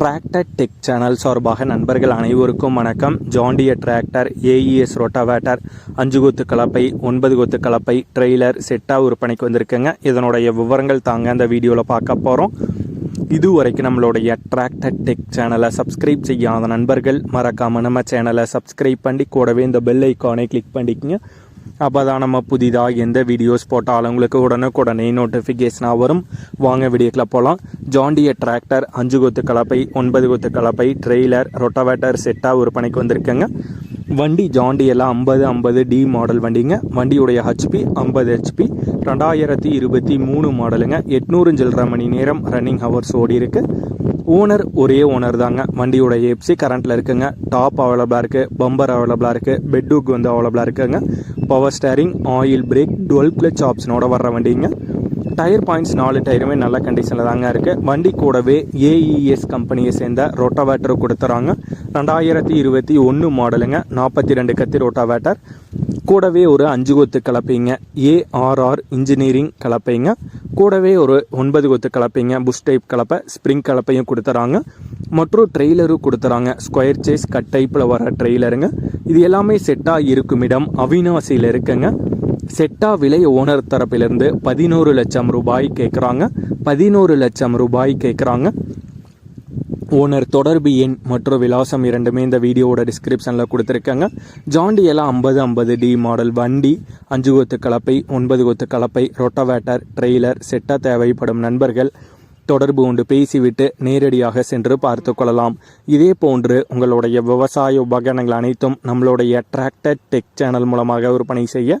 Tractor tech channel சார்பாக நண்பர்கள் அனைவருக்கும் வணக்கம். ஜாண்டிய டிராக்டர் ஏஇஎஸ் ரோட்டாவேட்டர் அஞ்சு கொத்து கலப்பை ஒன்பது கொத்து கலப்பை ட்ரெய்லர் செட்டாக விற்பனைக்கு வந்திருக்குங்க. இதனுடைய விவரங்கள் தாங்க அந்த வீடியோவில் பார்க்க போகிறோம் இதுவரைக்கும் நம்மளுடைய டிராக்டர் டெக் சேனலை சப்ஸ்கிரைப் செய்யாத நண்பர்கள் மறக்காமல் நம்ம சேனலை சப்ஸ்கிரைப் பண்ணி கூடவே இந்த பெல் ஐக்கானை கிளிக் பண்ணிக்கங்க. அப்போ தான் நம்ம புதிதாக எந்த வீடியோஸ் போட்டாலும் உங்களுக்கு உடனுக்குடனே நோட்டிஃபிகேஷனாக வரும். வாங்க வீடியோக்கில் போகலாம் ஜாண்டிய டிராக்டர் அஞ்சு கொத்து கலப்பை ஒன்பது கொத்து கலப்பை ட்ரெய்லர் ரொட்டவேட்டர் செட்டாக விற்பனைக்கு வந்திருக்குங்க. வண்டி ஜாண்டியெல்லாம் ஐம்பது ஐம்பது டி மாடல் வண்டிங்க. வண்டியுடைய ஹெச்பி ஐம்பது ஹெச்பி ரெண்டாயிரத்தி இருபத்தி மூணு மாடலுங்க எட்நூறு சில்லரை மணி நேரம் ரன்னிங் ஹவர்ஸ் ஓடி இருக்குது ஓனர் ஒரே ஓனர் தாங்க. வண்டியோட ஏப்சி கரண்ட்டில் இருக்குங்க. டாப் அவைலபிளாக இருக்குது பம்பர் அவைலபிளாக இருக்குது பெட்ரூக் வந்து அவைலபிளாக இருக்குங்க. Power steering oil brake dual clutch ஆப்ஷனோட வர்ற வண்டிங்க. டயர் பாயிண்ட்ஸ் நாலு டயருமே நல்ல கண்டிஷனில் தாங்க இருக்குது வண்டி கூடவே ஏஇஎஸ் கம்பெனியை சேர்ந்த ரோட்டாவேட்டர் கொடுத்துறாங்க. ரெண்டாயிரத்தி இருபத்தி ஒன்று மாடலுங்க. நாற்பத்தி ரெண்டு கத்தி ரோட்டாவேட்டர். கூடவே ஒரு அஞ்சு கொத்து கலப்பைங்க. ARR engineering கலப்பைங்க. கூடவே ஒரு ஒன்பது கொத்து கலப்பைங்க. புஷ் டைப் கலப்பை ஸ்ப்ரிங் கலப்பையும் கொடுத்துறாங்க. மற்றும் ட்ரெய்லரும் கொடுத்துறாங்க. ஸ்கொயர் சேஸ் கட் டைப்பில் வர ட்ரெய்லருங்க. இது எல்லாமே செட்டாக இருக்கும் இடம் அவினாசியில் இருக்குங்க. செட்டா விலை ஓனர் தரப்பிலிருந்து பதினோரு லட்சம் ரூபாய் கேட்குறாங்க பதினோரு லட்சம் ரூபாய் கேட்குறாங்க ஓனர் தொடர்பு எண் மற்றும் விலாசம் இரண்டுமே இந்த வீடியோவோட டிஸ்கிரிப்ஷனில் கொடுத்துருக்காங்க. ஜாண்டியெல்லாம் ஐம்பது ஐம்பது டி மாடல் வண்டி அஞ்சு கொத்து கலப்பை ஒன்பது கொத்து கலப்பை ரொட்டவேட்டர் ட்ரெய்லர் செட்டாக தேவைப்படும் நண்பர்கள். தொடர்பு கொண்டு பேசிவிட்டு நேரடியாக சென்று பார்த்து கொள்ளலாம். இதே போன்று உங்களுடைய விவசாய உபகரணங்கள் அனைத்தும் நம்மளுடைய டிராக்டர் டெக் சேனல் மூலமாக விற்பனை செய்ய